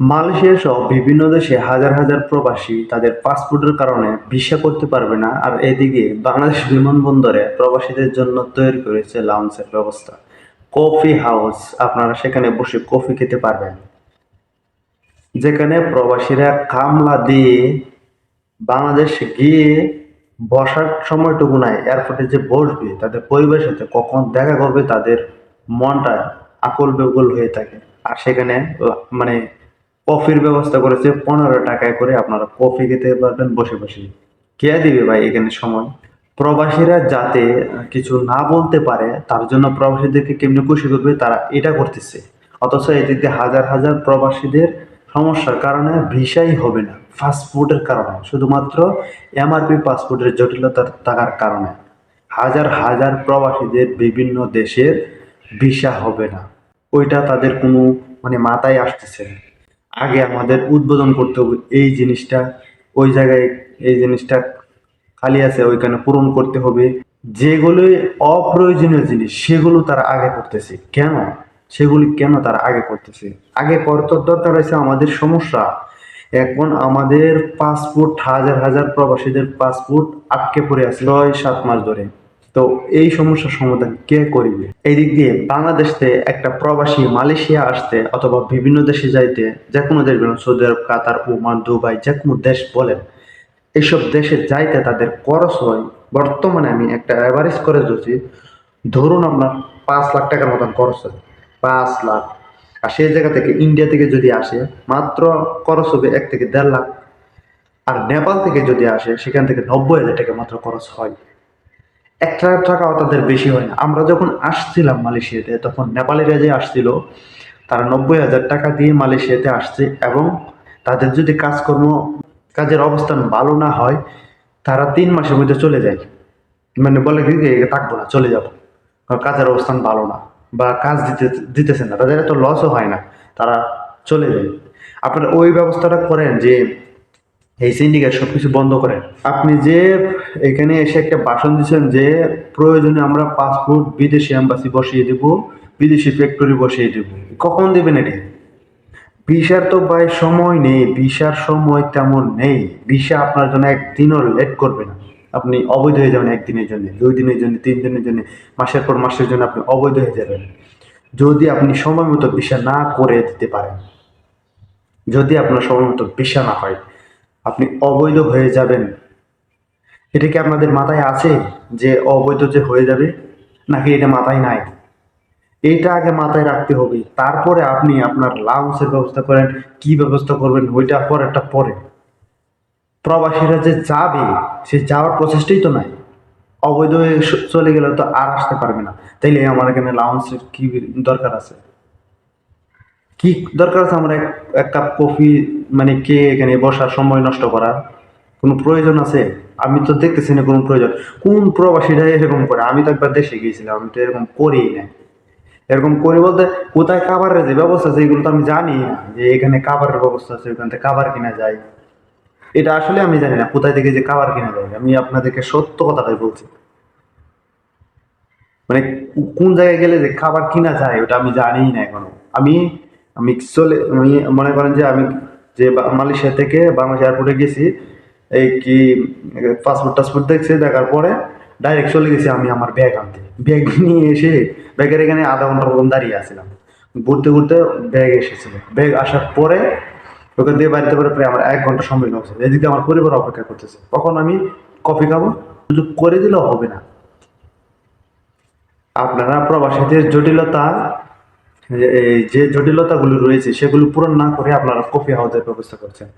Malaysia সহ বিভিন্ন দেশে হাজার হাজার প্রবাসী তাদের পাসপোর্টের কারণে ভিসা করতে পারবে না আর এদিকে বাংলাদেশ বিমানবন্দরে প্রবাসীদের জন্য তৈরি করেছে লাউঞ্জের ব্যবস্থা। কফি হাউস, আপনারা সেখানে বসে কফি খেতে পারবেন। যেখানে প্রবাসীরা কামলা দিয়ে বাংলাদেশে গিয়ে বসার সময়টুকু নাই এয়ারপোর্টে যে বসবে, তাদের পরিবারের সাথে কখন দেখা করবে তাদের মনটা আকল বেগুল হয়ে থাকে। আর সেখানে মানে কফির ব্যবস্থা করেছে, পনেরো টাকায় করে আপনারা কফি খেতে পারবেন বসে বসে। কে দিবে ভাই এখানে সময়? প্রবাসীরা যাতে কিছু না বলতে পারে, তার জন্য প্রবাসীদেরকে কেমনি খুশি করবে, তারা এটা করতেছে। অথচ এদিকে হাজার হাজার প্রবাসীদের সমস্যার কারণে ভিসাই হবে না, পাসপোর্টের কারণে, শুধুমাত্র এমআরপি পাসপোর্টের জটিলতার থাকার কারণে। হাজার হাজার প্রবাসীদের বিভিন্ন দেশের ভিসা হবে না। ওইটা তাদের কোনো মানে মাথায় আসতেছে না। আগে আমাদের উদ্বোধন করতে হবে এই জিনিসটা, ওই জায়গায় এই জিনিসটা খালি আছে, ওইখানে পূরণ করতে হবে। যেগুলো অপ্রয়োজনীয় জিনিস, সেগুলো তারা আগে করতেছে। কেন? সেগুলি কেন তারা আগে করতেছে? আগে করতে দরকার হয়েছে আমাদের সমস্যা। এখন আমাদের পাসপোর্ট হাজার হাজার প্রবাসীদের পাসপোর্ট আটকে পড়ে আছে ছয়, সাত মাস ধরে। তো এই সমস্যার সমাধান কে করিবে? এই দিক দিয়ে বাংলাদেশ একটা প্রবাসী মালয়েশিয়া আসতে অথবা বিভিন্ন দেশে যাইতে যে কোনো দেশ বলেন Saudi Arab, Qatar, Oman, Dubai যে কোনো দেশ বলেন এইসব দেশে যাইতে তাদের খরচ হয়। বর্তমানে আমি একটা অ্যাভারেজ করে দিচ্ছি ধরুন আপনার পাঁচ লাখ টাকার মতন খরচ হয়। পাঁচ লাখ। আর সেই জায়গা থেকে ইন্ডিয়া থেকে যদি আসে, মাত্র খরচ হবে এক থেকে দেড় লাখ। আর নেপাল থেকে যদি আসে, সেখান থেকে নব্বই হাজার টাকা মাত্র খরচ হয়। এক লাখ টাকাও তাদের বেশি হয় না। আমরা যখন আসছিলাম মালয়েশিয়াতে, তখন নেপালিরা যে আসছিল, তারা নব্বই হাজার টাকা দিয়ে মালয়েশিয়াতে আসছে এবং তাদের যদি কাজকর্ম, কাজের অবস্থান ভালো না হয়, তারা তিন মাসের মধ্যে চলে যায়। মানে বলে কি থাকব না, চলে যাব। কাজের অবস্থান ভালো না বা কাজ দিতে দিতেছে না, তাদের এত লসও হয় না, তারা চলে যায়। আপনারা ওই ব্যবস্থাটা করেন যে এই সিন্ডিকেট সব কিছু বন্ধ করেন। আপনি যে এখানে এসে একটা ভাষণ দিচ্ছেন যে প্রয়োজনে আমরা পাসপোর্ট বিদেশি এম্বাসি বসিয়ে দেব, বিদেশি ফ্যাক্টরি বসিয়ে দেব। কখন দেবেন এটা? ভিসার তো ভাই সময় নেই, ভিসার সময় তেমন নেই। ভিসা আপনার জন্য একদিনও লেট করবে না। আপনি অবৈধ হয়ে যাবেন একদিনের জন্য, দুই দিনের জন্য, তিন দিনের জন্য, মাসের পর মাসের জন্য আপনি অবৈধ হয়ে যাবেন। যদি আপনি সময় মতো ভিসা না করে দিতে পারেন, যদি আপনার সময় মতো ভিসা না হয় আপনি অবৈধ হয়ে যাবেন। এটা কি আপনাদের মাথায় আছে যে অবৈধ যে হয়ে যাবে? নাকি এটা মাথায় নাই? এইটা আগে মাথায় রাখতে হবে। তারপরে আপনি আপনার লাউন্সের ব্যবস্থা করেন। কি ব্যবস্থা করবেন ওইটা পরেরটা পরে। প্রবাসীরা যে যাবে, সে যাওয়ার প্রচেষ্টাই তো নাই। অবৈধ হয়ে চলে গেলে তো আর আসতে পারবে না। তাইলে আমার এখানে লাউন্সের কি দরকার আছে? কি দরকার আছে? আমরা এক কাপ কফি মানে কে এখানে বসার সময় নষ্ট করার কোনো প্রয়োজন আছে? আমি তো দেখতেছি না কোনো প্রয়োজন। কোন প্রবাসীরা এরকম করে? আমি তো একবার দেশে গিয়েছিলাম, আমি তো এরকম করি না এরকম করে বলতে কোথায় খাবারের যে ব্যবস্থা আছে, এগুলো তো আমি জানি না যে এখানে খাবারের ব্যবস্থা আছে, ওখান থেকে খাবার কিনা যায়। এটা আসলে আমি জানি না, কোথায় থেকে যে খাবার কিনা যায়। আমি আপনাদেরকে সত্য কথাটাই বলছি। মানে কোন জায়গায় গেলে যে খাবার কিনা যায়, ওটা আমি জানিই না এখনও। আমি আমি চলে, আমি মনে করেন যে আমি যে মালয়েশিয়া থেকে বাংলাদেশ এয়ারপোর্টে গেছি, এই কি পাসপোর্ট টাসপোর্ট দেখছি, দেখার পরে ডাইরেক্ট চলে গেছি আমি আমার ব্যাগ আনতে। ব্যাগ নিয়ে এসে ব্যাগের এখানে আধা ঘণ্টা মতন দাঁড়িয়ে আছিলাম। ঘুরতে ঘুরতে ব্যাগ এসেছিল। ব্যাগ আসার পরে ওখান থেকে বাড়িতে পরে প্রায় আমার এক ঘণ্টা সময় লাগছে। এদিকে আমার পরিবার অপেক্ষা করতেছে। কখন আমি কফি খাব? সুযোগ করে দিলেও হবে না। আপনারা প্রবাসীদের জটিলতা যে জটিলতাগুলো রয়েছে সেগুলো পূরণ না করে আপনারা কফি হাউজের ব্যবস্থা করছেন।